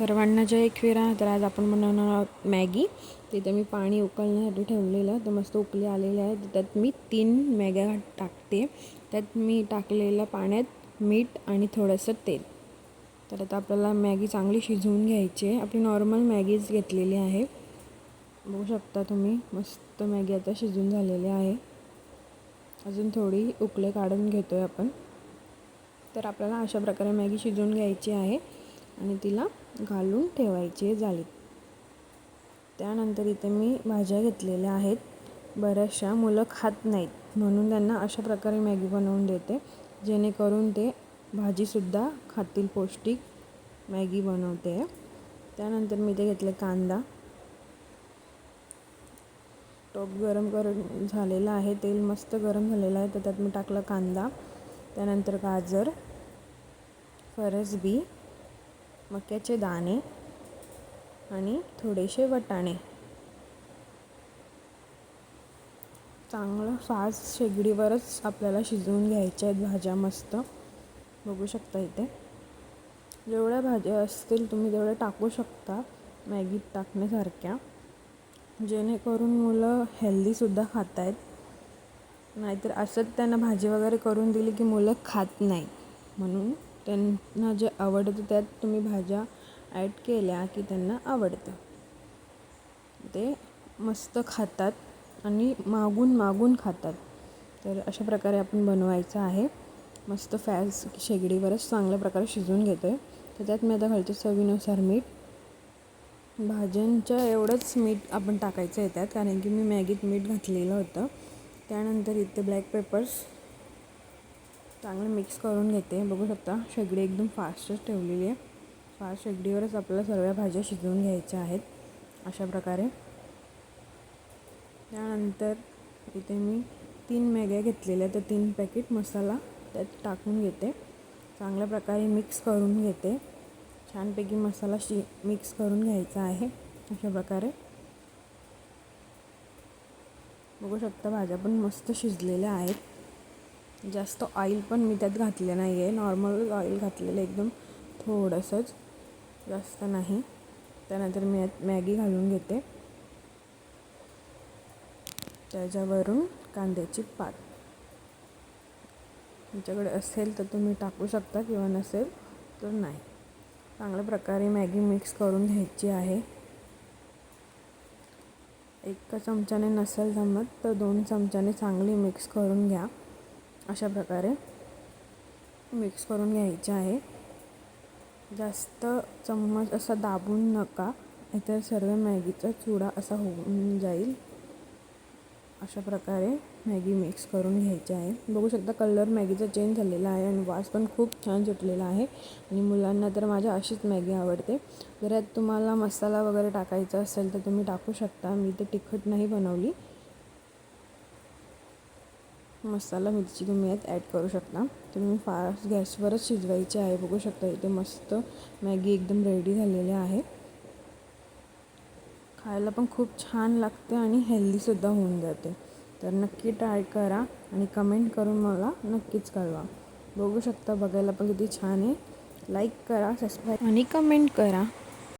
सर्वांना जय एकविरा. तर आज आपण बनवणार आहोत मॅगी. तिथे मी पाणी उकळण्यासाठी ठेवलेलं तर मस्त उकळी आलेले आहे. त्यात मी तीन मॅग्या टाकते. त्यात मी टाकलेलं पाण्यात मीठ आणि थोडंसं तेल. तर आता आपल्याला मॅगी चांगली शिजवून घ्यायची आहे. आपली नॉर्मल मॅगीच घेतलेली आहे. बघू शकता तुम्ही मस्त मॅगी आता शिजून झालेली आहे. अजून थोडी उकळे काढून घेतो आहे आपण. तर आपल्याला अशा प्रकारे मॅगी शिजवून घ्यायची आहे. आणि तिला घालून ठेवायची आहे जाळीत त्यानंतर इथे मी भाज्या घेतलेल्या आहेत. बऱ्याचशा मुलं खात नाहीत. म्हणून त्यांना अशा प्रकारे मॅगी बनवून देते. जेणेकरून ते भाजीसुद्धा खातील पौष्टिक मॅगी बनवते. त्यानंतर मी ते घेतले कांदा. टोप गरम करून झालेला आहे. तेल मस्त गरम झालेलं आहे. तर त्यात मी टाकलं कांदा. त्यानंतर गाजर फरसबी मक्याचे दाणे आणि थोडेसे वटाणे. चांगलं फास्ट शेगडीवरच आपल्याला शिजवून घ्यायच्या आहेत भाज्या मस्त. बघू शकता इथे. जेवढ्या भाज्या असतील तुम्ही तेवढ्या टाकू शकता मॅगीत टाकण्यासारख्या. जेणेकरून मुलं हेल्दीसुद्धा खात आहेत नाहीतर असंच त्यांना भाजी वगैरे करून दिली की मुलं खात नाही. म्हणून त्यांना जे आवडतं त्यात तुम्ही भाज्या ॲड केल्या की त्यांना आवडतं. ते मस्त खातात आणि मागून मागून खातात. तर अशा प्रकारे आपण बनवायचं आहे. मस्त फॅस शेगडीवरच चांगल्या प्रकारे शिजवून घेतो आहे तर त्यात मी आता घालते चवीनुसार मीठ. भाज्यांच्या एवढंच मीठ आपण टाकायचं आहे त्यात कारण की मी मॅगीत मीठ घातलेलं होतं. त्यानंतर इथे ब्लॅक पेपर्स चांगलं मिक्स करून घेते. बघू शकता शेगडी एकदम फास्टच ठेवलेली आहे. फास्ट शेगडीवरच आपल्याला सर्व भाज्या शिजवून घ्यायच्या आहेत अशा प्रकारे. त्यानंतर इथे मी तीन मॅग्या घेतलेल्या तर तीन पॅकेट मसाला त्यात टाकून घेते. चांगल्या प्रकारे मिक्स करून घेते. छानपैकी मसाला शि मिक्स करून घ्यायचा आहे अशा प्रकारे. बघू शकता भाज्या पण मस्त शिजलेल्या आहेत. जास्त ऑइल पण मी त्यात घातले नाही आहे नॉर्मल ऑइल घातलेलं एकदम थोडंसंच. जास्त नाही. त्यानंतर मी यात मॅगी घालून घेते. त्याच्यावरून कांद्याची पात. तुमच्याकडे असेल तर तुम्ही टाकू शकता किंवा नसेल तर नाही. चांगल्या प्रकारे मॅगी मिक्स करून घ्यायची आहे. एका चमच्याने नसेल जमत तर दोन चमच्याने चांगली मिक्स करून घ्या. अशा प्रकारे मिक्स करून घ्यायचे आहे. जास्त चम्मच असा दाबून नका इतर सर्व मॅगीचा चुडा असा होऊन जाईल. अशा प्रकारे मॅगी मिक्स करून घ्यायची आहे. बघू शकता कलर मॅगीचा चेंज झालेला आहे आणि वास पण खूप छान सुटलेला आहे. आणि मुलांना तर माझ्या अशीच मॅगी आवडते. जर यात तुम्हाला मसाला वगैरे टाकायचा असेल तर तुम्ही टाकू शकता. मी ते तिखट नाही बनवली. मसाला मिरची तुम्ही यात ॲड करू शकता. तुम्ही फास्ट गॅसवरच शिजवायची आहे बघू शकता इथे मस्त मॅगी एकदम रेडी झालेली आहे. खायला पण खूप छान लागते आणि हेल्दीसुद्धा होऊन जाते. तर नक्की ट्राय करा आणि कमेंट करून मला नक्कीच कळवा. बघू शकता बघायला पण किती छान आहे. लाईक करा सबस्क्राईब आणि कमेंट करा.